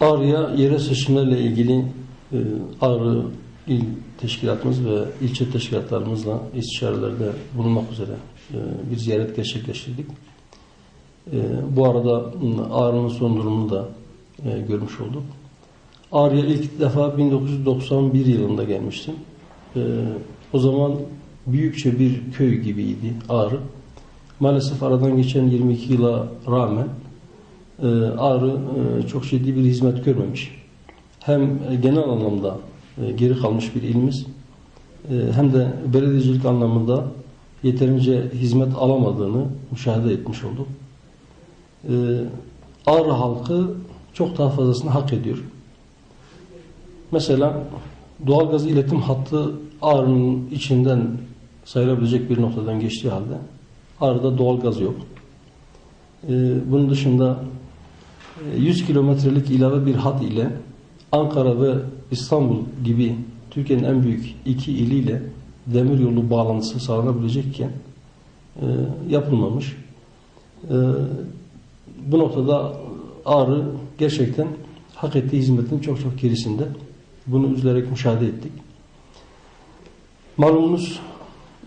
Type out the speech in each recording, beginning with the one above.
Ağrı'ya yerel seçimlerle ilgili e, Ağrı İl Teşkilatımız ve ilçe teşkilatlarımızla istişarelerde bulunmak üzere e, bir ziyaret gerçekleştirdik. E, bu arada Ağrı'nın son durumunu da e, görmüş olduk. Ağrı'ya ilk defa 1991 yılında gelmiştim. E, o zaman büyükçe bir köy gibiydi Ağrı. Maalesef aradan geçen 22 yıla rağmen Ağrı e, çok ciddi bir hizmet görmemiş. Hem e, genel anlamda e, geri kalmış bir ilimiz e, hem de belediyecilik anlamında yeterince hizmet alamadığını müşahede etmiş olduk. E, Ağrı halkı çok daha fazlasını hak ediyor. Mesela doğalgaz iletim hattı Ağrı'nın içinden sayılabilecek bir noktadan geçtiği halde Ağrı'da doğalgaz yok. Bunun dışında e, 100 kilometrelik ilave bir hat ile Ankara ve İstanbul gibi Türkiye'nin en büyük iki iliyle demir yolu bağlantısı sağlanabilecekken e, yapılmamış. E, bu noktada Ağrı gerçekten hak ettiği hizmetin çok çok gerisinde. Bunu üzülerek müşahede ettik. Malumunuz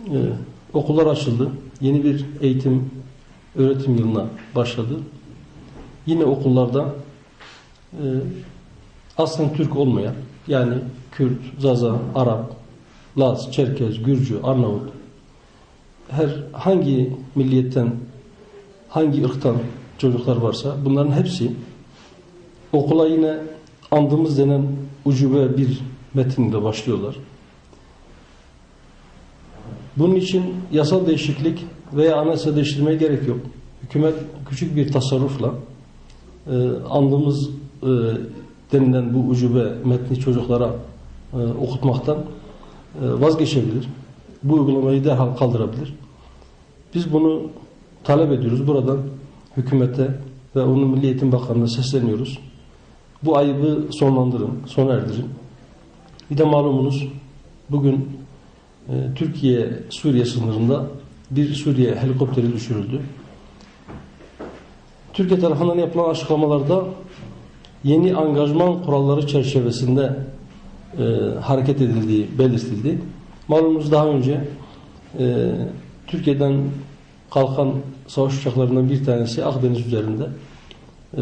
e, okullar açıldı. Yeni bir eğitim öğretim yılına başladı. Yine okullarda e, aslen Türk olmayan yani Kürt, Zaza, Arap, Laz, Çerkez, Gürcü, Arnavut her hangi milliyetten hangi ırktan çocuklar varsa bunların hepsi okula yine andımız denen ucube bir metinle başlıyorlar. Bunun için yasal değişiklik veya anayasa değiştirmeye gerek yok. Hükümet küçük bir tasarrufla e, andımız denilen bu ucube metni çocuklara e, okutmaktan e, vazgeçebilir. Bu uygulamayı derhal kaldırabilir. Biz bunu talep ediyoruz. Buradan hükümete ve onun Milli Eğitim Bakanlığı'na sesleniyoruz. Bu ayıbı sonlandırın, sona erdirin. Bir de malumunuz bugün e, Türkiye-Suriye sınırında bir Suriye helikopteri düşürüldü. Türkiye tarafından yapılan açıklamalarda yeni angajman kuralları çerçevesinde e, hareket edildiği belirtildi. Malumunuz daha önce e, Türkiye'den kalkan savaş uçaklarından bir tanesi Akdeniz üzerinde e,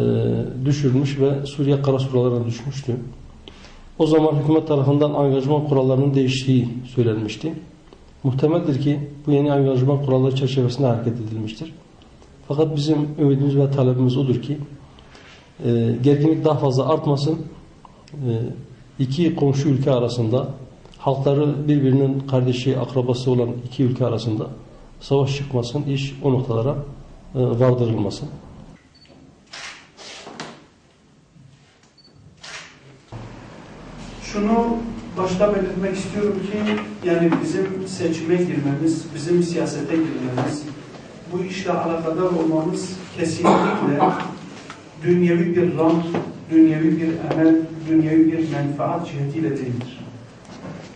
düşürmüş ve Suriye karasularına düşmüştü. O zaman hükümet tarafından angajman kurallarının değiştiği söylenmişti. Muhtemeldir ki bu yeni angajman kuralları çerçevesinde hareket edilmiştir. Fakat bizim ümidimiz ve talebimiz odur ki e, gerginlik daha fazla artmasın. E, iki komşu ülke arasında halkları birbirinin kardeşi, akrabası olan iki ülke arasında savaş çıkmasın, iş o noktalara e, vardırılmasın. Şunu başta belirtmek istiyorum ki yani bizim seçime girmemiz, bizim siyasete girmemiz, bu işle alakadar olmamız kesinlikle dünyevi bir rant, dünyevi bir emel, dünyevi bir menfaat cihetiyle değildir.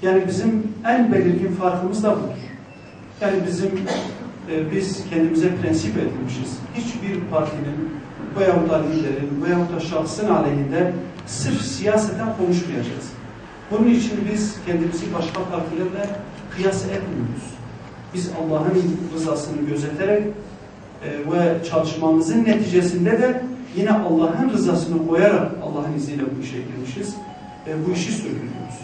Yani bizim en belirgin farkımız da budur. Yani bizim e, biz kendimize prensip edilmişiz. Hiçbir partinin veyahut da liderin veyahut da şahsın aleyhinde sırf siyaseten konuşmayacağız. Bunun için biz kendimizi başka partilerle kıyas etmiyoruz. Biz Allah'ın rızasını gözeterek e, ve çalışmamızın neticesinde de yine Allah'ın rızasını koyarak Allah'ın izniyle bu işe girmişiz. E, bu işi söylüyoruz.